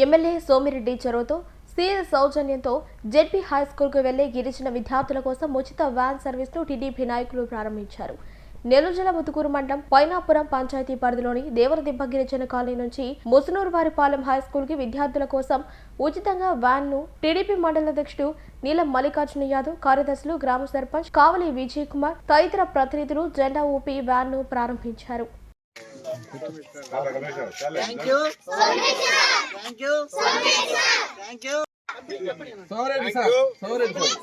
MLA Somireddy చొరవతో CS సౌజన్యంతో ZP high స్కూల్కు వెళ్ళే గిరిజన విద్యార్థుల కోసం ఉచిత వ్యాన్ సర్వీస్ను టీడీపీ నాయకులు ప్రారంభించారు. నెల్లూరు ముతుకూరు మండలం పైనాపురం పంచాయతీ పరిధిలోని దేవరదిబ్బ గిరిజన కాలనీ నుంచి ముసునూరువారిపాలెం హై స్కూల్కి విద్యార్థుల కోసం ఉచితంగా వ్యాన్ను టీడీపీ మండల అధ్యక్షుడు నీలం మల్లికార్జున యాదవ్ కార్యదర్శులు గ్రామ సర్పంచ్ కావలి విజయ్ కుమార్ తదితర ప్రతినిధులు జెండా ఊపి వ్యాన్ను ప్రారంభించారు. thank you thank you thank you Soreddy sir Soreddy sir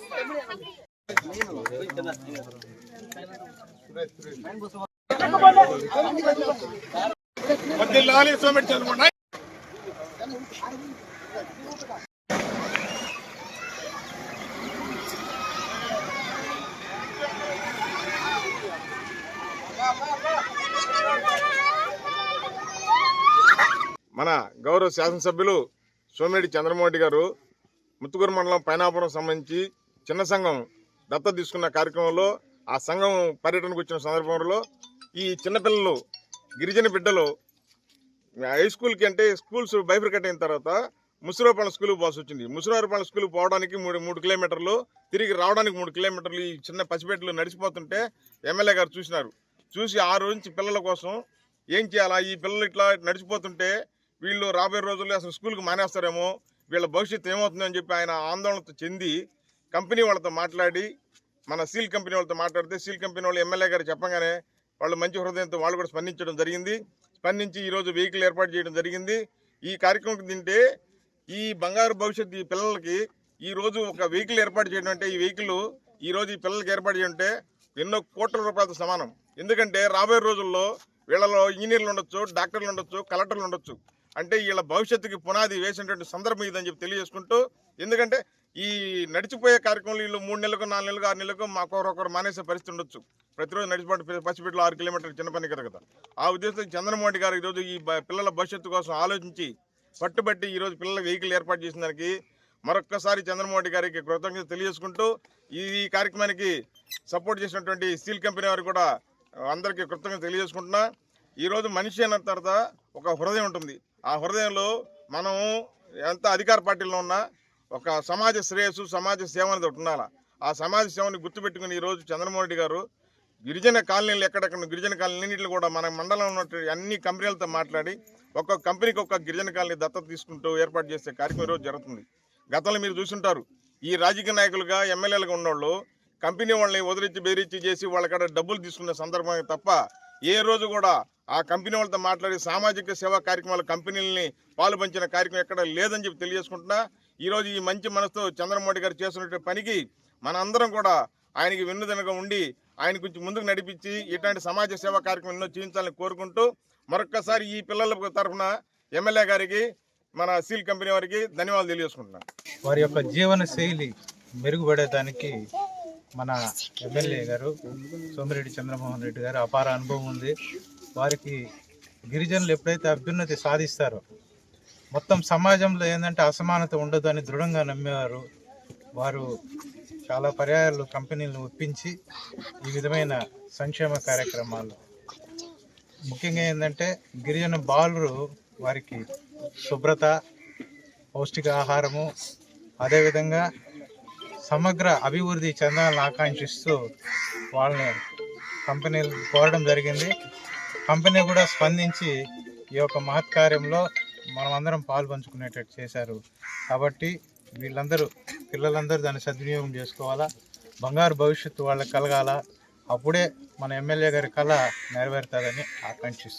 వర్ధిల్లాలి సోమిడి చంద్రబాబు నాయుడు మన గౌరవ శాసనసభ్యులు సోమిరెడ్డి చంద్రమోహన్ గారు ముత్తుకూరు మండలం పైనాపురం సంబంధించి చిన్న సంఘం దత్తత తీసుకున్న కార్యక్రమంలో ఆ సంఘం పర్యటనకు వచ్చిన సందర్భంలో ఈ చిన్నపిల్లలు గిరిజన బిడ్డలు హై స్కూల్కి అంటే స్కూల్స్ బైఫర్కట్ అయిన తర్వాత ముసురాపాలెం స్కూల్ పోవాల్సి వచ్చింది. ముసురాపాలెం స్కూల్ పోవడానికి మూడు మూడు కిలోమీటర్లు తిరిగి రావడానికి మూడు కిలోమీటర్లు ఈ చిన్న పసిపేటలు నడిచిపోతుంటే ఎమ్మెల్యే గారు చూసినారు. చూసి ఆ రోజు నుంచి పిల్లల కోసం ఏం చేయాలా? ఈ పిల్లలు ఇట్లా నడిచిపోతుంటే వీళ్ళు రాబోయే రోజుల్లో అసలు స్కూల్కి మానేస్తారేమో వీళ్ళ భవిష్యత్తు ఏమవుతుందని చెప్పి ఆయన ఆందోళనతో చెంది కంపెనీ వాళ్ళతో మాట్లాడి మన సీల్ కంపెనీ వాళ్ళతో మాట్లాడితే సీల్ కంపెనీ వాళ్ళు ఎమ్మెల్యే గారు చెప్పగానే వాళ్ళు మంచి హృదయంతో వాళ్ళు కూడా స్పందించడం జరిగింది. స్పందించి ఈరోజు వెహికల్ ఏర్పాటు చేయడం జరిగింది. ఈ కార్యక్రమం తింటే ఈ బంగారు భవిష్యత్తు ఈ పిల్లలకి ఈ రోజు ఒక వెహికల్ ఏర్పాటు చేయడం అంటే ఈ వెహికల్ ఈ రోజు ఈ పిల్లలకి ఏర్పాటు చేయంటే ఎన్నో కోట్ల రూపాయలతో సమానం. ఎందుకంటే రాబోయే రోజుల్లో వీళ్ళలో ఇంజనీర్లు ఉండొచ్చు డాక్టర్లు ఉండొచ్చు కలెక్టర్లు ఉండొచ్చు. అంటే వీళ్ళ భవిష్యత్తుకి పునాది వేసినటువంటి సందర్భం ఇదని చెప్పి తెలియజేసుకుంటూ ఎందుకంటే ఈ నడిచిపోయే కార్యక్రమంలో వీళ్ళు మూడు నెలలకు నాలుగు నెలలకు ఆరు నెలలకు మాకు ఒకరొకరు మానేసే పరిస్థితి ఉండొచ్చు. ప్రతిరోజు నడిచిపోయిన పసిపిల్లలు ఆరు కిలోమీటర్లు చిన్న పని కదా కదా. ఆ ఉద్దేశంతో చంద్రమోహన్ రెడ్డి గారు ఈరోజు ఈ పిల్లల భవిష్యత్తు కోసం ఆలోచించి పట్టుబట్టి ఈరోజు పిల్లల వెహికల్ ఏర్పాటు చేసిన దానికి మరొక్కసారి చంద్రమోహన్ రెడ్డి గారికి కృతజ్ఞత తెలియజేసుకుంటూ ఈ కార్యక్రమానికి సపోర్ట్ చేసినటువంటి స్టీల్ కంపెనీ వారు కూడా అందరికీ కృతజ్ఞత తెలియజేసుకుంటున్నా. ఈరోజు మనిషి అన్న తర్వాత ఒక హృదయం ఉంటుంది. ఆ హృదయంలో మనం ఎంత అధికార పార్టీలో ఉన్నా ఒక సమాజ శ్రేయస్సు సమాజ సేవ అనేది ఒకటి ఉండాలి? ఆ సమాజ సేవని గుర్తుపెట్టుకుని ఈరోజు చంద్రమోహన్ రెడ్డి గారు గిరిజన కాలనీలు ఎక్కడెక్కడ గిరిజన కాలనీలు కూడా మన మండలంలో ఉన్నటువంటి అన్ని కంపెనీలతో మాట్లాడి ఒక్కొక్క కంపెనీకి ఒక్క గిరిజన కాలనీ దత్తత తీసుకుంటూ ఏర్పాటు చేసే కార్యక్రమం ఈరోజు జరుగుతుంది. గతంలో మీరు చూసుంటారు ఈ రాజకీయ నాయకులుగా ఎమ్మెల్యేలుగా ఉన్నోళ్ళు కంపెనీ వాళ్ళని వదిలిచ్చి బెదిరించి చేసి వాళ్ళ కాడ డబ్బులు తీసుకునే సందర్భమే తప్ప ఏ రోజు కూడా ఆ కంపెనీ వాళ్ళతో మాట్లాడి సామాజిక సేవా కార్యక్రమాల కంపెనీలని పాలు పంచిన కార్యక్రమం ఎక్కడ లేదని చెప్పి తెలియజేసుకుంటున్నా. ఈరోజు ఈ మంచి మనసుతో చంద్రమోహన్ గారు చేస్తున్న పనికి మనందరం కూడా ఆయనకి వెన్నుదనగా ఉండి ఆయన కొంచెం ముందుకు నడిపించి ఇట్లాంటి సమాజ సేవా కార్యక్రమం ఎన్నో చేయించాలని కోరుకుంటూ మరొక్కసారి ఈ పిల్లల తరఫున ఎమ్మెల్యే గారికి మన సీల్ కంపెనీ వారికి ధన్యవాదాలు తెలియజేసుకుంటున్నాను వారి యొక్క జీవన శైలి మెరుగుపడేదానికి మన ఎమ్మెల్యే గారు సోమిరెడ్డి చంద్రమోహన్ రెడ్డి గారు అపార అనుభవం ఉంది. వారికి గిరిజనులు ఎప్పుడైతే అభ్యున్నతి సాధిస్తారో మొత్తం సమాజంలో ఏంటంటే అసమానత ఉండదని దృఢంగా నమ్మేవారు వారు చాలా పర్యాయాలు కంపెనీలను ఒప్పించి ఈ విధమైన సంక్షేమ కార్యక్రమాలు. ముఖ్యంగా ఏంటంటే గిరిజన బాలురు వారికి శుభ్రత పౌష్టిక ఆహారము అదేవిధంగా సమగ్ర అభివృద్ధి చెందాలని ఆకాంక్షిస్తూ వాళ్ళని కంపెనీలు కోరడం జరిగింది. కంపెనీ కూడా స్పందించి ఈ యొక్క మహత్కార్యంలో మనమందరం పాల్పంచుకునేటట్టు చేశారు. కాబట్టి వీళ్ళందరూ పిల్లలందరూ దాన్ని సద్వినియోగం చేసుకోవాలా? బంగారు భవిష్యత్తు వాళ్ళకి కలగాల? అప్పుడే మన ఎమ్మెల్యే గారి కళ నెరవేరుతుందని ఆకాంక్షిస్తున్నాం.